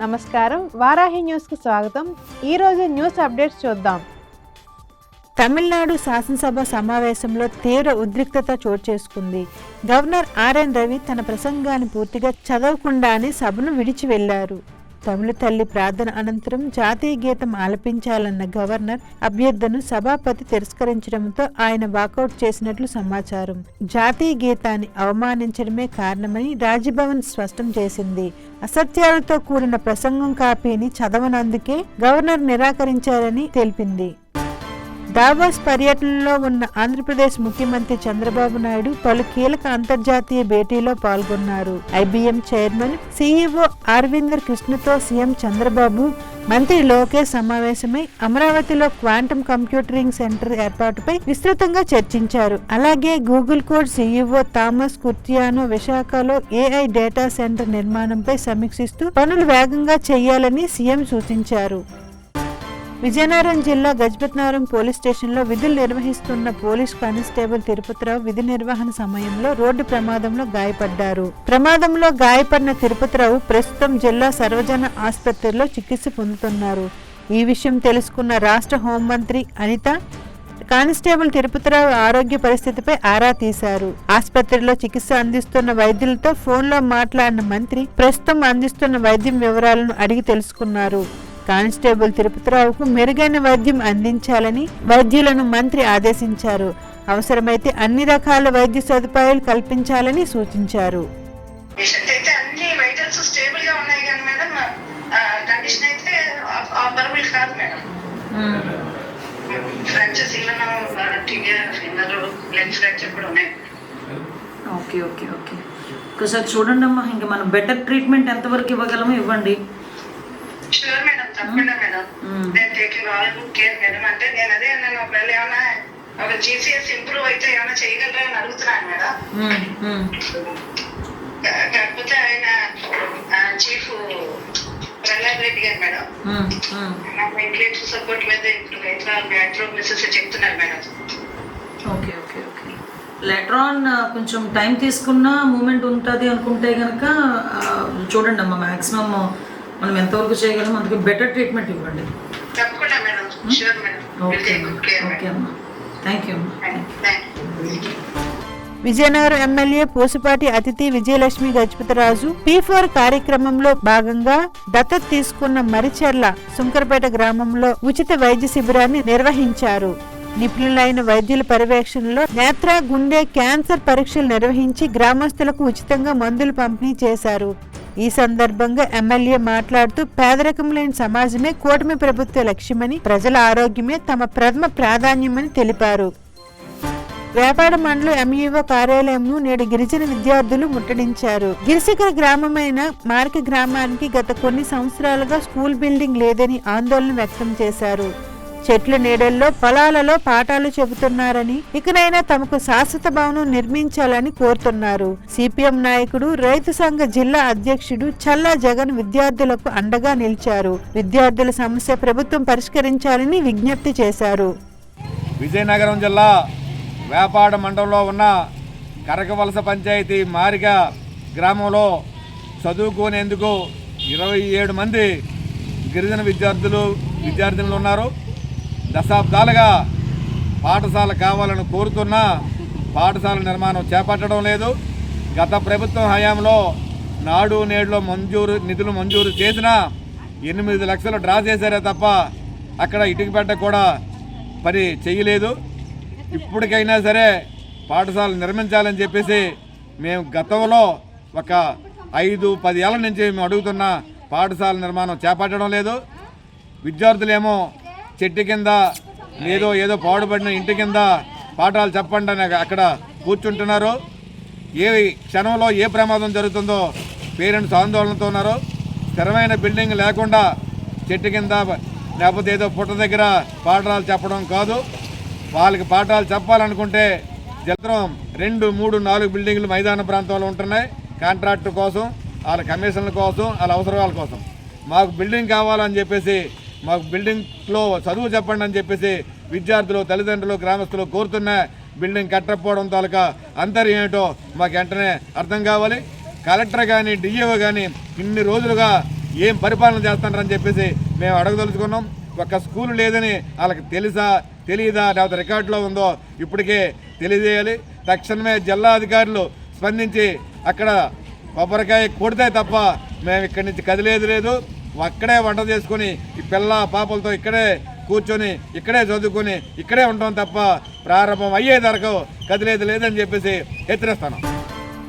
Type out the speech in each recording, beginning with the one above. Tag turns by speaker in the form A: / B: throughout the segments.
A: నమస్కారం. వారాహి న్యూస్కి స్వాగతం. ఈరోజు న్యూస్ అప్డేట్స్ చూద్దాం. తమిళనాడు శాసనసభ సమావేశంలో తీవ్ర ఉద్రిక్తత చోటు చేసుకుంది. గవర్నర్ ఆర్ఎన్ రవి తన ప్రసంగాన్ని పూర్తిగా చదవకుండానే సభను విడిచి వెళ్ళారు తమిళ తల్లి ప్రార్థన అనంతరం జాతీయ గీతం ఆలపించాలన్న గవర్నర్ అభ్యర్థను సభాపతి తిరస్కరించడంతో ఆయన వాకౌట్ చేసినట్లు సమాచారం. జాతీయ గీతాన్ని అవమానించడమే కారణమని రాజ్భవన్ స్పష్టం చేసింది. అసత్యాలతో కూడిన ప్రసంగం కాపీని చదవనందుకే గవర్నర్ నిరాకరించారని తెలిపింది. దావోస్ పర్యటనలో ఉన్న ఆంధ్రప్రదేశ్ ముఖ్యమంత్రి చంద్రబాబు నాయుడు పలు కీలక అంతర్జాతీయ భేటీలో పాల్గొన్నారు. ఐబీఎం చైర్మన్ సీఈఓ అరవిందర్ కృష్ణతో సీఎం చంద్రబాబు మంత్రి లోకేష్ సమావేశమై అమరావతిలో క్వాంటమ్ కంప్యూటరింగ్ సెంటర్ ఏర్పాటుపై విస్తృతంగా చర్చించారు. అలాగే Google code CEO Thomas Kurian విశాఖలో ఏఐ డేటా సెంటర్ నిర్మాణంపై సమీక్షిస్తూ పనులు వేగంగా చేయాలని సీఎం సూచించారు. విజయనగరం జిల్లా గజపతినగరం పోలీస్ స్టేషన్లో విధులు నిర్వహిస్తున్న పోలీస్ కానిస్టేబుల్ తిరుపతిరావు విధి నిర్వహణ సమయంలో రోడ్డు ప్రమాదంలో గాయపడ్డారు. ప్రమాదంలో గాయపడిన తిరుపతిరావు ప్రస్తుతం జిల్లా సర్వజన ఆసుపత్రిలో చికిత్స పొందుతున్నారు. ఈ విషయం తెలుసుకున్న రాష్ట్ర హోంమంత్రి అనిత కానిస్టేబుల్ తిరుపతిరావు ఆరోగ్య పరిస్థితిపై ఆరా తీశారు. ఆసుపత్రిలో చికిత్స అందిస్తున్న వైద్యులతో ఫోన్లో మాట్లాడిన మంత్రి ప్రస్తుతం అందిస్తున్న వైద్యం వివరాలను అడిగి తెలుసుకున్నారు. కానిస్టేబుల్ తిరుపతిరావుకు మెరుగైన వైద్యం అందించాలని వైద్యులను మంత్రి ఆదేశించారు. అవసరమైతే అన్ని రకాల వైద్య సదుపాయాలు కల్పించాలని సూచించారు.
B: Fractures even finger leg fracture కూడా ఉన్నాయి.
C: Okay okay okay. ఒకసారి చూడండి అమ్మా ఇంకా మనం బెటర్ ట్రీట్మెంట్ ఎంతవరకు ఇవ్వగలమో ఇవ్వండి.
B: తప్పకుండా మేడం. నేను taking all good care madam. అంటే నేను అదే నేను ఒకవేళ ఏమైనా ఒక జీసీఎస్ ఇంప్రూవ్ అయితే ఏమైనా చేయగలరా అని అడుగుతున్నాను మేడం. కాకపోతే ఆయన చీఫ్ ప్రహ్లాద్ రెడ్డి గారు మేడం.
C: ఉమ్.
B: వెంటిలేటర్ సపోర్ట్ మీద ఇప్పుడు బ్యాక్డ్రాప్ మెసేజ్ చెప్తున్నారు madam.
C: Okay okay okay. Letter on కొంచెం టైం తీసుకున్నా మూమెంట్ ఉంటుంది అనుకుంటే కనుక చూడండి అమ్మా మ్యాక్సిమం మనం ఎంతవరకు చేయగలం అందుకే బెటర్ ట్రీట్మెంట్ ఇవ్వండి.
B: తప్పకుండా madam. Sure madam. Will
C: okay
B: take good care
C: okay
B: madam.
C: అమ్మా. థ్యాంక్ యూ అమ్మా.
B: Thank you
A: Vizianagaram MLA Pusapati Aditi Vijayalakshmi Gajapathi Raju P four కార్యక్రమంలో భాగంగా దత్తత తీసుకున్న మరిచెర్ల సుంకరపేట గ్రామంలో ఉచిత వైద్య శిబిరాన్ని నిర్వహించారు. నిపుణులైన వైద్యుల పర్యవేక్షణలో నేత్ర గుండె క్యాన్సర్ పరీక్షలు నిర్వహించి గ్రామస్తులకు ఉచితంగా మందులు పంపిణీ చేశారు. ఈ సందర్భంగా ఎమ్మెల్యే మాట్లాడుతూ పేదరికం లేని సమాజమే కూటమి ప్రభుత్వ లక్ష్యమని ప్రజల ఆరోగ్యమే తమ ప్రథమ ప్రాధాన్యమని తెలిపారు. వేపాడ మండలం ఎంఈఓ కార్యాలయంను నేడు గిరిజన విద్యార్థులు ముట్టడించారు. గిరిశిఖర గ్రామమైన మార్క గ్రామానికి గత కొన్ని సంవత్సరాలుగా స్కూల్ బిల్డింగ్ లేదని ఆందోళన వ్యక్తం చేశారు. చెట్ల నీడల్లో పొలాలలో పాఠాలు చెబుతున్నారని ఇకనైనా తమకు శాశ్వత భవనం నిర్మించాలని కోరుతున్నారు. సిపిఎం నాయకుడు రైతు సంఘ జిల్లా అధ్యక్షుడు చల్లా జగన్ విద్యార్థులకు అండగా నిలిచారు. విద్యార్థుల సమస్య ప్రభుత్వం పరిష్కరించాలని విజ్ఞప్తి చేశారు.
D: విజయనగరం జిల్లా వేపాడ మండలంలో ఉన్న కరకవలస పంచాయతీ మారిక గ్రామంలో చదువుకునేందుకు ఇరవై ఏడు మంది గిరిజన విద్యార్థులు విద్యార్థినులు ఉన్నారు. దశాబ్దాలుగా పాఠశాల కావాలని కోరుతున్నా పాఠశాల నిర్మాణం చేపట్టడం లేదు. గత ప్రభుత్వం హయాంలో నాడు నేడులో మంజూరు నిధులు మంజూరు చేసినా ఎనిమిది లక్షలు డ్రా చేశారే తప్ప అక్కడ ఇటుకపెట్ట కూడా పని చేయలేదు. ఇప్పటికైనా సరే పాఠశాల నిర్మించాలని చెప్పేసి మేము గతంలో ఒక ఐదు పది ఏళ్ళ నుంచి మేము అడుగుతున్న పాఠశాల నిర్మాణం చేపట్టడం లేదు. విద్యార్థులేమో చెట్టు కింద ఏదో ఏదో పాడుపడిన ఇంటి కింద పాఠాలు చెప్పండి అని అక్కడ కూర్చుంటున్నారు. ఏ క్షణంలో ఏ ప్రమాదం జరుగుతుందో పేరెంట్స్ ఆందోళనతో ఉన్నారు. స్థిరమైన బిల్డింగ్ లేకుండా చెట్టు కింద లేకపోతే ఏదో పుట్ట దగ్గర పాఠాలు చెప్పడం కాదు. వాళ్ళకి పాఠాలు చెప్పాలనుకుంటే జత్రం రెండు మూడు నాలుగు బిల్డింగ్లు మైదాన ప్రాంతంలో ఉంటున్నాయి. కాంట్రాక్టు కోసం వాళ్ళ కమిషన్ల కోసం వాళ్ళ అవసరాల కోసం. మాకు బిల్డింగ్ కావాలని చెప్పేసి మాకు బిల్డింగ్లో చదువు చెప్పండి అని చెప్పేసి విద్యార్థులు తల్లిదండ్రులు గ్రామస్తులు కోరుతున్న బిల్డింగ్ కట్టకపోవడం తాలూకా అంతర్యం ఏమిటో మాకు వెంటనే అర్థం కావాలి. కలెక్టర్ కానీ డిఏఓ కానీ ఇన్ని రోజులుగా ఏం పరిపాలన చేస్తారని చెప్పేసి మేము అడగదలుచుకున్నాం. ఒక స్కూల్ లేదని వాళ్ళకి తెలుసా తెలియదా లేకపోతే రికార్డులో ఉందో ఇప్పటికే తెలియజేయాలి. తక్షణమే జిల్లా అధికారులు స్పందించి అక్కడ కొబ్బరికాయ కొడితే తప్ప మేము ఇక్కడి నుంచి కదిలేదు లేదు. అక్కడే వంట చేసుకొని ఈ పిల్ల పాపలతో ఇక్కడే కూర్చొని ఇక్కడే చదువుకొని ఇక్కడే ఉంటాం తప్ప ప్రారంభం అయ్యేదరకు కదిలేదు లేదని చెప్పేసి హెచ్చరిస్తాను.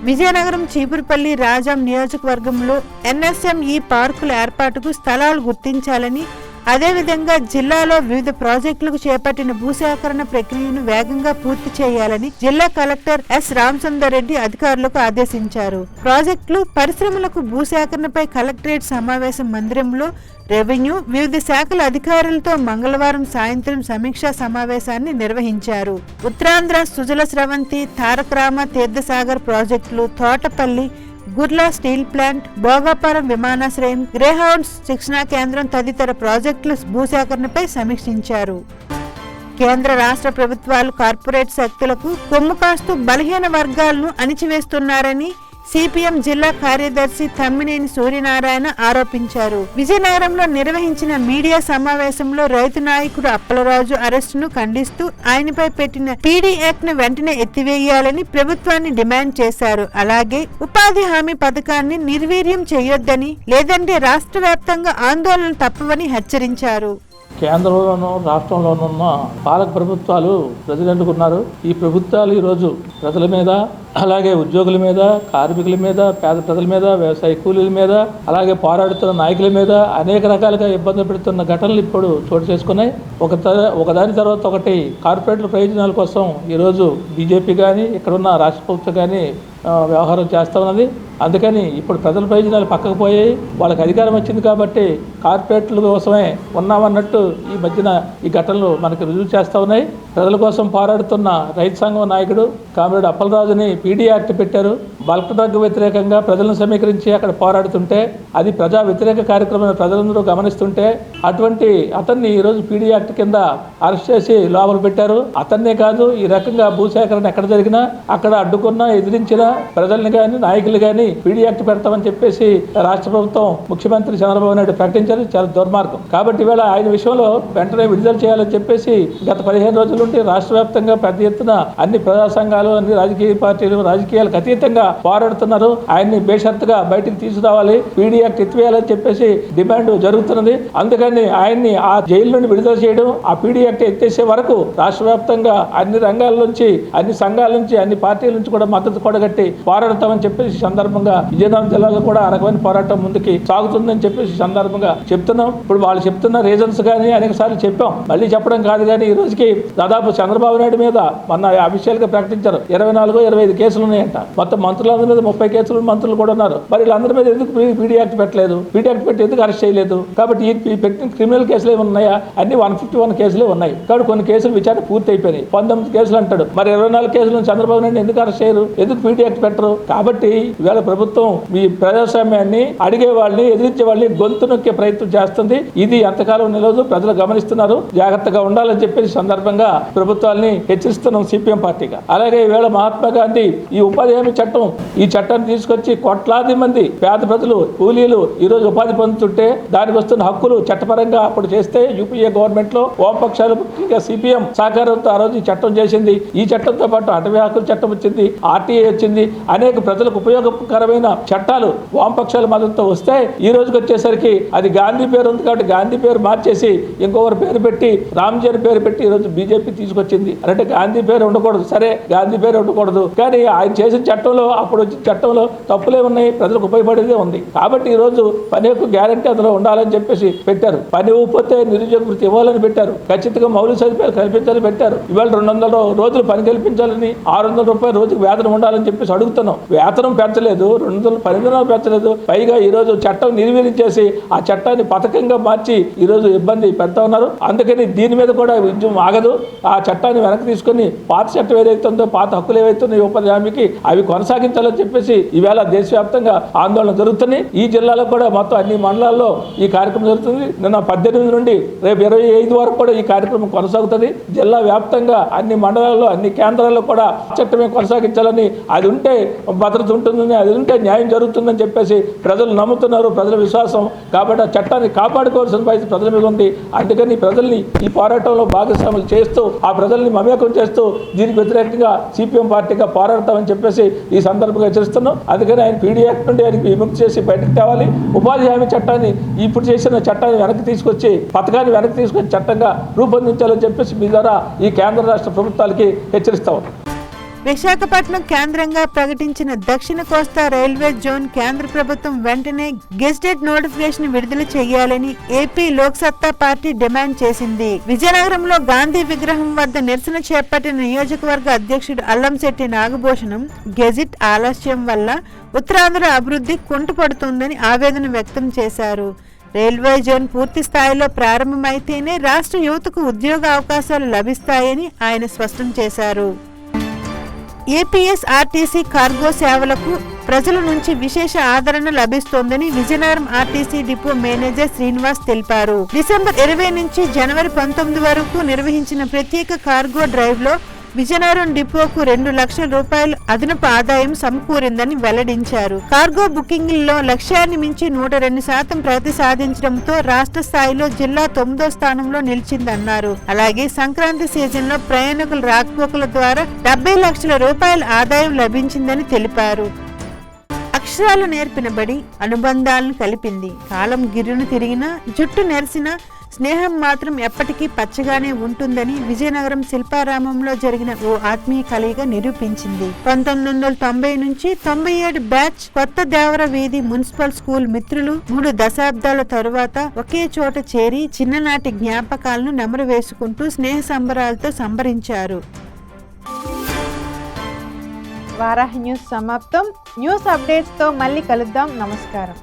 A: విజయనగరం చీపురుపల్లి రాజాం నియోజకవర్గంలో ఎన్ఎస్ఎం ఈ పార్కుల ఏర్పాటుకు స్థలాలు గుర్తించాలని అదేవిధంగా జిల్లాలో వివిధ ప్రాజెక్టులకు చేపట్టిన భూసేకరణ ప్రక్రియను వేగంగా పూర్తి చేయాలని జిల్లా కలెక్టర్ ఎస్ రామచందర్ రెడ్డి అధికారులకు ఆదేశించారు. ప్రాజెక్టులు పరిశ్రమలకు భూసేకరణపై కలెక్టరేట్ సమావేశం మందిరంలో రెవెన్యూ వివిధ శాఖల అధికారులతో మంగళవారం సాయంత్రం సమీక్షా సమావేశాన్ని నిర్వహించారు. ఉత్తరాంధ్ర సుజల స్రవంతి తారకరామ తీర్థసాగర్ ప్రాజెక్టులు తోటపల్లి గుర్లా స్టీల్ ప్లాంట్ భోగాపురం విమానాశ్రయం గ్రేహౌండ్స్ శిక్షణా కేంద్రం తదితర ప్రాజెక్టుల భూసేకరణపై సమీక్షించారు. కేంద్ర రాష్ట్ర ప్రభుత్వాలు కార్పొరేట్ శక్తులకు కొమ్ము కాస్తూ బలహీన వర్గాలను అణిచివేస్తున్నారని సిపిఎం జిల్లా కార్యదర్శి తమ్మినేని సూర్యనారాయణ ఆరోపించారు. విజయనగరంలో నిర్వహించిన మీడియా సమావేశంలో రైతు నాయకుడు అప్పలరాజు అరెస్టును ఖండిస్తూ ఆయనపై పెట్టిన పీడీ యాక్ట్ను వెంటనే ఎత్తివేయాలని ప్రభుత్వాన్ని డిమాండ్ చేశారు. అలాగే ఉపాధి హామీ పథకాన్ని నిర్వీర్యం చేయొద్దని లేదంటే రాష్ట్ర వ్యాప్తంగా ఆందోళన తప్పవని హెచ్చరించారు.
E: కేంద్రంలోనూ రాష్ట్రంలోనూ ఉన్న పాలక ప్రభుత్వాలు ప్రజలు ఎన్నుకున్నారు ఈ ప్రభుత్వాలు ఈరోజు ప్రజల మీద అలాగే ఉద్యోగుల మీద కార్మికుల మీద పేద ప్రజల మీద వ్యవసాయ కూలీల మీద అలాగే పోరాడుతున్న నాయకుల మీద అనేక రకాలుగా ఇబ్బంది పెడుతున్న ఘటనలు ఇప్పుడు చోటు చేసుకున్నాయి. ఒక ఒకదాని తర్వాత ఒకటి కార్పొరేట్ల ప్రయోజనాల కోసం ఈరోజు బీజేపీ కానీ ఇక్కడున్న రాష్ట్ర ప్రభుత్వం కానీ వ్యవహారం చేస్తూ ఉన్నది అందుకని ఇప్పుడు ప్రజల ప్రయోజనాలు పక్కకు పోయాయి వాళ్ళకి అధికారం వచ్చింది కాబట్టి కార్పొరేట్ల కోసమే ఉన్నామన్నట్టు ఈ మధ్యన ఈ ఘటనలు మనకు రుజువు చేస్తూ ఉన్నాయి. ప్రజల కోసం పోరాడుతున్న రైతు సంఘం నాయకుడు కామ్రేడ్ అప్పలరాజుని పీడీ యాక్ట్ పెట్టారు. బల్క్ డ్రగ్ వ్యతిరేకంగా ప్రజలను సమీకరించి అక్కడ పోరాడుతుంటే అది ప్రజా వ్యతిరేక కార్యక్రమాన్ని ప్రజలందరూ గమనిస్తుంటే అటువంటి అతన్ని ఈరోజు పీడీ యాక్ట్ కింద అరెస్ట్ చేసి లోపల పెట్టారు. అతన్నే కాదు ఈ రకంగా భూసేకరణ ఎక్కడ జరిగినా అక్కడ అడ్డుకున్నా ఎదిరించిన ప్రజల్ని కానీ నాయకులు కానీ పీడీ యాక్ట్ పెడతామని చెప్పేసి రాష్ట్ర ప్రభుత్వం ముఖ్యమంత్రి చంద్రబాబు నాయుడు ప్రకటించారు. చాలా దుర్మార్గం. కాబట్టి ఇవాళ ఆయన విషయంలో వెంటనే విడుదల చేయాలని చెప్పేసి గత పదిహేను రోజులు నుండి రాష్ట్ర వ్యాప్తంగా పెద్ద ఎత్తున అన్ని ప్రజా సంఘాలు అన్ని రాజకీయ పార్టీలు రాజకీయాలకు అతీతంగా పోరాడుతున్నారు. ఆయన్ని బేషరత్గా బయటికి తీసుకురావాలి. పీడీ యాక్ట్ ఎత్తివేయాలని చెప్పేసి డిమాండ్ జరుగుతున్నది. అందుకని ఆయన్ని ఆ జైలు నుండి విడుదల చేయడం ఆ పీడీ యాక్ట్ ఎత్తేసే వరకు రాష్ట్ర వ్యాప్తంగా అన్ని రంగాల నుంచి అన్ని సంఘాల నుంచి అన్ని పార్టీల నుంచి కూడా మద్దతు కూడగట్టి పోరాడతామని చెప్పేసి సందర్భంగా విజయనగరం జిల్లాలో కూడా ఆ రకమైన పోరాటం ముందుకి సాగుతుందని చెప్పేసి సందర్భంగా చెప్తున్నాం. ఇప్పుడు వాళ్ళు చెప్తున్న రీజన్స్ కానీ అనేక సార్లు చెప్పాం. మళ్ళీ చెప్పడం కాదు కానీ ఈ రోజుకి దాదాపు చంద్రబాబు నాయుడు మీద మొన్న అఫీషియల్గా ప్రకటించారు. ఇరవై నాలుగు ఇరవై ఐదు కేసులు ఉన్నాయంట. మొత్తం మంత్రులందరి మీద ముప్పై కేసులు మంత్రులు కూడా ఉన్నారు. మరి వీళ్ళందరి మీద ఎందుకు పీడీ యాక్ట్ పెట్టలేదు? పీడీ యాక్ట్ పెట్టి ఎందుకు అరెస్ట్ చేయలేదు? కాబట్టి ఈ ఈ పెట్టిన క్రిమినల్ కేసులు ఏమి ఉన్నాయా? అన్ని వన్ ఫిఫ్టీ వన్ కేసులే ఉన్నాయి. కాబట్టి కొన్ని కేసులు విచారణ పూర్తి అయిపోయినాయి పంతొమ్మిది కేసులు అంటాడు. మరి ఇరవై నాలుగు కేసులు చంద్రబాబు నాయుడు ఎందుకు అరెస్ట్ చేయరు? ఎందుకు పీడీ యాక్ట్ పెట్టరు? కాబట్టి ఇవాళ ప్రభుత్వం ఈ ప్రజాస్వామ్యాన్ని అడిగే వాళ్ళని ఎదిరించే వాళ్ళని గొంతు నొక్కే ప్రయత్నం చేస్తుంది. ఇది ఎంతకాలం నిలవదు ప్రజలు గమనిస్తున్నారు. జాగ్రత్తగా ఉండాలని చెప్పేసి సందర్భంగా ప్రభుత్వాల్ని హెచ్చరిస్తున్నాం సిపిఎం పార్టీగా. అలాగే ఈవేళ మహాత్మా గాంధీ ఈ ఉపాధి హామీ చట్టం ఈ చట్టాన్ని తీసుకొచ్చి కోట్లాది మంది పేద ప్రజలు కూలీలు ఈ రోజు ఉపాధి పొందుతుంటే దానికి వస్తున్న హక్కులు చట్టపరంగా అప్పుడు చేస్తే యూపీఏ గవర్నమెంట్లో వామపక్షాలు ముఖ్యంగా సిపిఎం సహకారంతో ఆ రోజు ఈ చట్టం చేసింది. ఈ చట్టంతో పాటు అటవీ హక్కుల చట్టం వచ్చింది ఆర్టీఏ వచ్చింది. అనేక ప్రజలకు ఉపయోగకరమైన చట్టాలు వామపక్షాల మద్దతుతో వస్తే ఈ రోజుకి వచ్చేసరికి అది గాంధీ పేరు ఉంది కాబట్టి గాంధీ పేరు మార్చేసి ఇంకొకరి పేరు పెట్టి రామ్జీ పేరు పెట్టి ఈ రోజు బీజేపీ తీసుకొచ్చింది. అంటే గాంధీ పేరు ఉండకూడదు. సరే గాంధీ పేరు ఉండకూడదు. కానీ ఆయన చేసిన చట్టంలో అప్పుడు వచ్చిన చట్టంలో తప్పులే ఉన్నాయి. ప్రజలకు ఉపయోగపడేదే ఉంది. కాబట్టి ఈ రోజు పని యొక్క గ్యారంటీ అందులో ఉండాలని చెప్పేసి పెట్టారు. పని ఇవ్వకపోతే నిరుద్యోగ వృత్తి ఇవ్వాలని పెట్టారు. ఖచ్చితంగా మౌలిక సదుపాయాలు కల్పించాలని పెట్టారు. ఇవాళ రెండు వందల రోజులు పని కల్పించాలని ఆరు వందల రూపాయలు రోజుకి వేతనం ఉండాలని చెప్పేసి అడుగుతున్నాం. వేతనం పెంచలేదు. రెండు వందల పని దినాలు పెంచలేదు. పైగా ఈ రోజు చట్టం నిర్వీర్యం ఆ చట్టాన్ని పథకంగా మార్చి ఈ రోజు ఇబ్బంది పెడతా ఉన్నారు. అందుకని దీని మీద కూడా ఉద్యమం ఆగదు. ఆ చట్టాన్ని వెనక్కి తీసుకొని పాత చట్టం ఏదైతే ఉందో పాత హక్కులు ఏవైతే ఉన్నాయో ఉపాధి హామీకి అవి కొనసాగించాలని చెప్పేసి ఈవేళ దేశవ్యాప్తంగా ఆందోళన జరుగుతున్నాయి. ఈ జిల్లాలో కూడా మొత్తం అన్ని మండలాల్లో ఈ కార్యక్రమం జరుగుతుంది. నిన్న పద్దెనిమిది నుండి రేపు ఇరవై ఐదు వరకు కూడా ఈ కార్యక్రమం కొనసాగుతుంది. జిల్లా వ్యాప్తంగా అన్ని మండలాల్లో అన్ని కేంద్రాల్లో కూడా చట్టమే కొనసాగించాలని అది ఉంటే భద్రత ఉంటుందని అది ఉంటే న్యాయం జరుగుతుందని చెప్పేసి ప్రజలు నమ్ముతున్నారు ప్రజల విశ్వాసం. కాబట్టి ఆ చట్టాన్ని కాపాడుకోవాల్సిన బాధ్యత ప్రజల మీద ఉంది. అందుకని ప్రజల్ని ఈ పోరాటంలో భాగస్వాములు చేస్తూ ఆ ప్రజల్ని మమేకం చేస్తూ దీనికి వ్యతిరేకంగా సిపిఎం పార్టీగా పోరాడతామని చెప్పేసి ఈ సందర్భంగా హెచ్చరిస్తున్నాం. అందుకని ఆయన పీడీ యాక్ట్ నుండి ఆయనకి విముక్తి చేసి బయటకు తేవాలి. ఉపాధి హామీ చట్టాన్ని ఇప్పుడు చేసిన చట్టాన్ని వెనక్కి తీసుకొచ్చి పథకాన్ని వెనక్కి తీసుకొచ్చి చట్టంగా రూపొందించాలని చెప్పేసి మీ ద్వారా ఈ కేంద్ర రాష్ట్ర ప్రభుత్వాలకి హెచ్చరిస్తా ఉన్నాం.
A: విశాఖపట్నం కేంద్రంగా ప్రకటించిన దక్షిణ కోస్తా రైల్వే జోన్ కేంద్ర ప్రభుత్వం వెంటనే గెస్టెడ్ నోటిఫికేషన్ విడుదల చేయాలని ఏపీ లోక్సత్తా పార్టీ డిమాండ్ చేసింది. విజయనగరంలో గాంధీ విగ్రహం వద్ద నిరసన చేపట్టిన నియోజకవర్గ అధ్యక్షుడు అల్లంశెట్టి నాగభూషణం గెజిట్ ఆలస్యం వల్ల ఉత్తరాంధ్ర అభివృద్ధి కుంటుపడుతుందని ఆవేదన వ్యక్తం చేశారు. రైల్వే జోన్ పూర్తి స్థాయిలో ప్రారంభమైతేనే రాష్ట్ర యువతకు ఉద్యోగ అవకాశాలు లభిస్తాయని ఆయన స్పష్టం చేశారు. ఏపీఎస్ ఆర్టీసీ కార్గో సేవలకు ప్రజల నుంచి విశేష ఆదరణ లభిస్తోందని Vizianagaram RTC depot manager Srinivas తెలిపారు. డిసెంబర్ ఇరవై నుంచి జనవరి పంతొమ్మిది వరకు నిర్వహించిన ప్రత్యేక కార్గో డ్రైవ్లో విజయనగరం డిపోకు రెండు లక్షల రూపాయలు అదనపు ఆదాయం సమకూరిందని వెల్లడించారు. కార్గో బుకింగ్లలో లక్ష్యాన్ని మించి నూట రెండు శాతం ప్రగతి సాధించడంతో రాష్ట్ర స్థాయిలో జిల్లా తొమ్మిదో స్థానంలో నిలిచిందన్నారు. అలాగే సంక్రాంతి సీజన్లో ప్రయాణికుల రాకపోకల ద్వారా డెబ్బై లక్షల రూపాయల ఆదాయం లభించిందని తెలిపారు. అక్షరాలు నేర్పిన బడి అనుబంధాలను కలిపింది. కాలం గిర్రును తిరిగినా జుట్టు నెరిసినా స్నేహం మాత్రం ఎప్పటికీ పచ్చగానే ఉంటుందని విజయనగరం శిల్పారామంలో జరిగిన ఓ ఆత్మీయ కలయిక నిరూపించింది. పంతొమ్మిది వందల తొంభై నుంచి తొంభై ఏడు బ్యాచ్ కొత్త దేవర వీధి మున్సిపల్ స్కూల్ మిత్రులు మూడు దశాబ్దాల తరువాత ఒకే చోట చేరి చిన్ననాటి జ్ఞాపకాలను నెమరు వేసుకుంటూ స్నేహ సంబరాలతో సంబరించారు. వారాహి న్యూస్ సమాప్తం. న్యూస్ అప్డేట్స్తో మళ్ళీ కలుద్దాం. నమస్కారం.